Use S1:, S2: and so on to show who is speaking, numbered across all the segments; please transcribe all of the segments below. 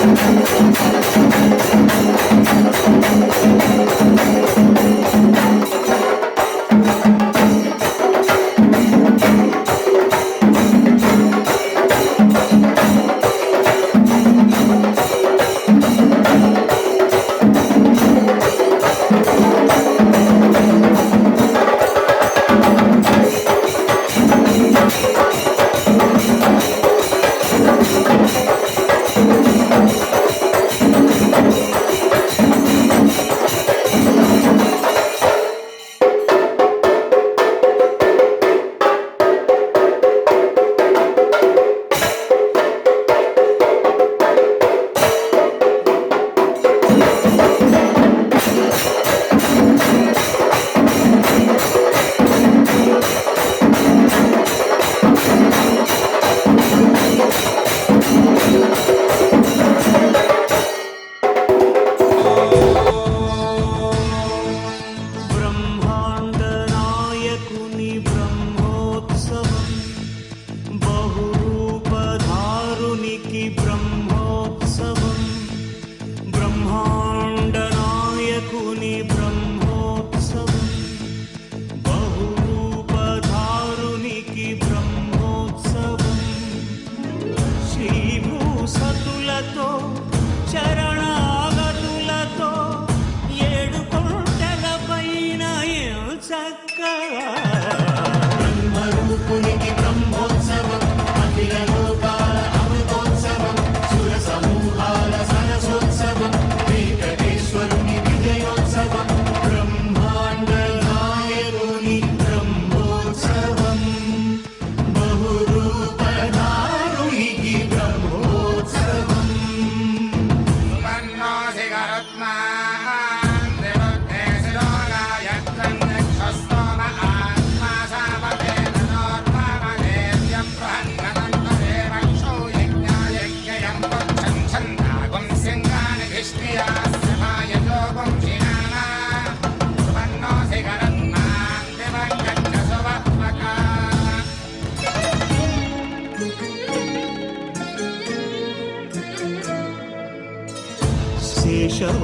S1: Thank you. చక్క. బ్రహ్మరూపునికి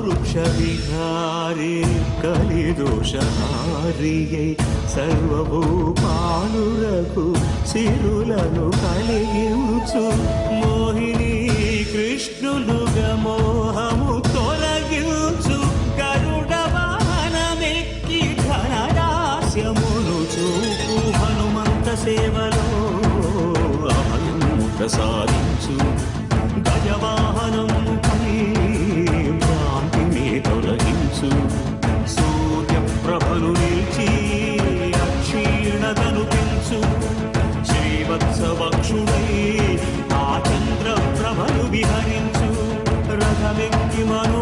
S1: वृक्षविहारे कलिदोषहारियै सर्वभूपानुरघु सिरुलनु कलियुचु Mohini कृष्णुलु Sabe que man.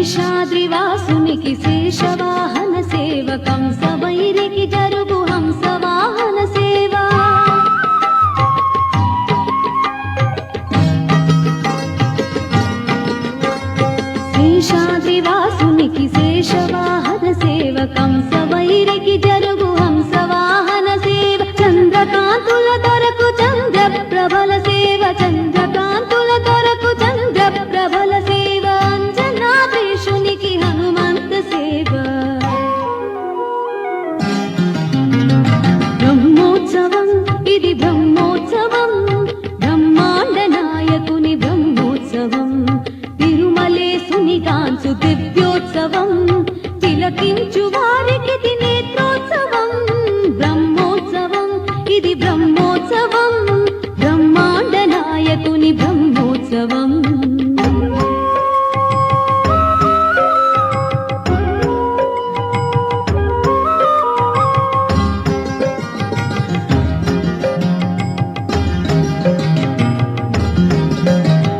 S2: శేషాద్రివాసునికి శేషవాహన సేవకం సవైరికి జరుగు హంసవాహన సేవ. శేషాద్రివాసునికి శేషవాహన సేవకం సవైరికి జరుగు తిరుమలే గాంచు దివ్య